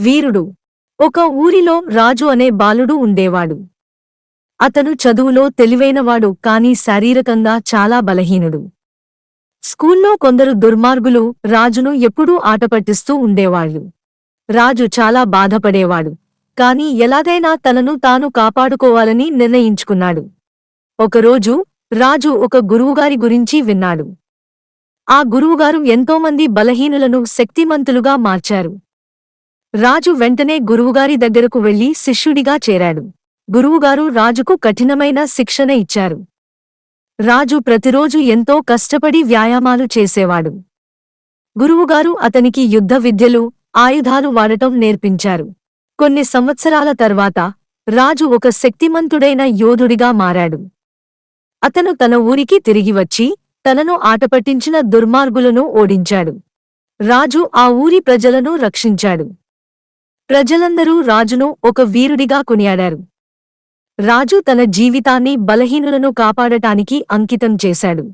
వీరుడు. ఒక ఊరిలో రాజు అనే బాలుడు ఉండేవాడు. అతను చదువులో తెలివైనవాడు కాని శారీరకంగా చాలా బలహీనుడు. స్కూల్లో కొందరు దుర్మార్గులు రాజును ఎప్పుడూ ఆటపట్టిస్తూ ఉండేవాళ్ళు. రాజు చాలా బాధపడేవాడు. కాని ఎలాగైనా తనను తాను కాపాడుకోవాలని నిర్ణయించుకున్నాడు. ఒకరోజు రాజు ఒక గురువుగారి గురించి విన్నాడు. ఆ గురువుగారు ఎంతోమంది బలహీనులను శక్తిమంతులుగా మార్చారు. రాజు వెంటనే గురువుగారి దగ్గరకు వెళ్ళి శిష్యుడిగా చేరాడు. గురువుగారు రాజుకు కఠినమైన శిక్షణ ఇచ్చారు. రాజు ప్రతిరోజు ఎంతో కష్టపడి వ్యాయామాలు చేసేవాడు. గురువుగారు అతనికి యుద్ధ విద్యలు ఆయుధాలు వాడటం నేర్పించారు. కొన్ని సంవత్సరాల తర్వాత రాజు ఒక శక్తిమంతుడైన యోధుడిగా మారాడు. అతను తన ఊరికి తిరిగి వచ్చి తనను ఆటపట్టించిన దుర్మార్గులను ఓడించాడు. రాజు ఆ ఊరి ప్రజలను రక్షించాడు. ప్రజలందరూ రాజును ఒక వీరుడిగా కొనియాడారు. రాజు తన జీవితాన్ని బలహీనులను కాపాడటానికి అంకితం చేశాడు.